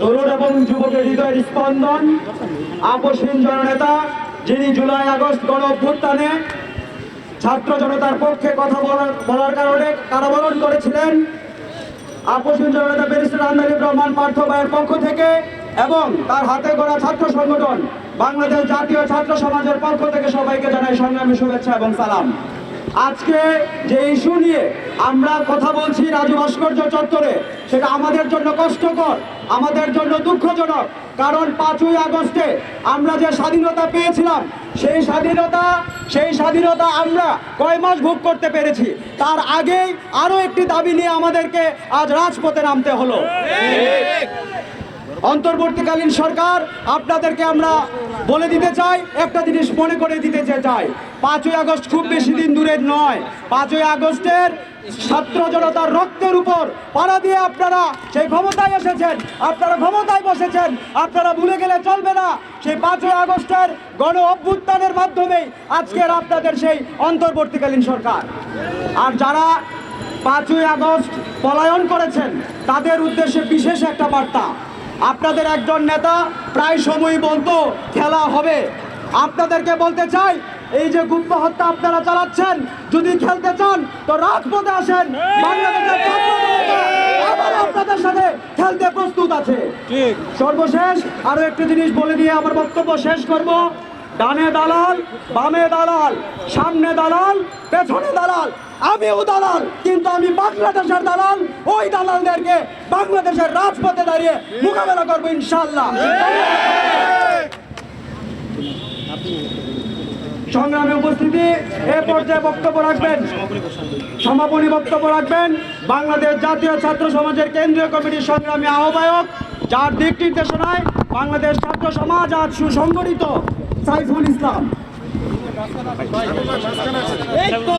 তরুণ এবং যুবকের হৃদয়ের স্পন্দন আপসহীন জননেতা, যিনি জুলাই, আগস্ট গণ অভ্যুত্থানে ছাত্র জনতার পক্ষে কথা বলার বলার কারণে কারাবরণ করেছিলেন? আপসহীন জননেতা ব্যারিস্টার আন্দারি রহমান পার্থ ভাইয়ের পক্ষ থেকে এবং তার হাতে গড়া ছাত্র সংগঠন, বাংলাদেশ জাতীয় ছাত্র সমাজের পক্ষ থেকে সবাইকে জানাই সংগ্রামী শুভেচ্ছা এবং সালাম। আজকে যে ইস্যু নিয়ে আমরা কথা বলছি রাজু ভাস্কর্য চত্বরে সেটা আমাদের জন্য কষ্টকর আমাদের জন্য দুঃখজনক। কারণ পাঁচই আগস্টে আমরা যে স্বাধীনতা পেয়েছিলাম সেই স্বাধীনতা সেই স্বাধীনতা আমরা কয় মাস ভোগ করতে পেরেছি? তার আগেই আরও একটি দাবি নিয়ে আমাদেরকে আজ রাজপথে নামতে হলো। অন্তর্বর্তীকালীন সরকার আপনাদেরকে আমরা বলে দিতে চাই, একটা জিনিস মনে করে দিতে চাই পাঁচই আগস্ট খুব বেশি দিন দূরের নয়। পাঁচই আগস্টের ছাত্র জনতার রক্তের উপর পাড়া দিয়ে আপনারা সেই ক্ষমতায় এসেছেন, আপনারা ক্ষমতায় বসেছেন, আপনারা ভুলে গেলে চলবে না। সেই পাঁচই আগস্টের গণ অভ্যুত্থানের মাধ্যমেই আজকের আপনাদের সেই অন্তর্বর্তীকালীন সরকার। আর যারা পাঁচই আগস্ট পলায়ন করেছেন, তাদের উদ্দেশ্যে বিশেষ একটা বার্তা। আপনাদের একজন নেতা প্রায় সময় বলতো খেলা হবে। আপনাদেরকে বলতে চাই এই যে গুপ্ত হত্যা আপনারা চালাচ্ছেন যদি খেলতে চান তো রাজপথে আসেন। বাংলাদেশের আপনাদের সাথে খেলতে প্রস্তুত আছে। সর্বশেষ আরও একটা জিনিস বলে দিয়ে আমার বক্তব্য শেষ করব। ডানে দালাল, বামে দালাল, সামনে দালাল, পেছনে দালাল। আমিও দালাল, কিন্তু আমি বাংলাদেশের দালাল। ওই দালালদেরকে বাংলাদেশের রাজপথে দাঁড়িয়ে মোকাবেলা করব ইনশাল্লাহ সংগ্রামে উপস্থিতি, এ পর্যায়ে বক্তব্য রাখবেন। সমাপনী বক্তব্য রাখবেন। বাংলাদেশ জাতীয় ছাত্র সমাজের কেন্দ্রীয় কমিটির সংগ্রামী আহ্বায়ক, যার দিক নির্দেশনায় বাংলাদেশ ছাত্র সমাজ আজ সুসংগঠিত। সাইফুল ইসলাম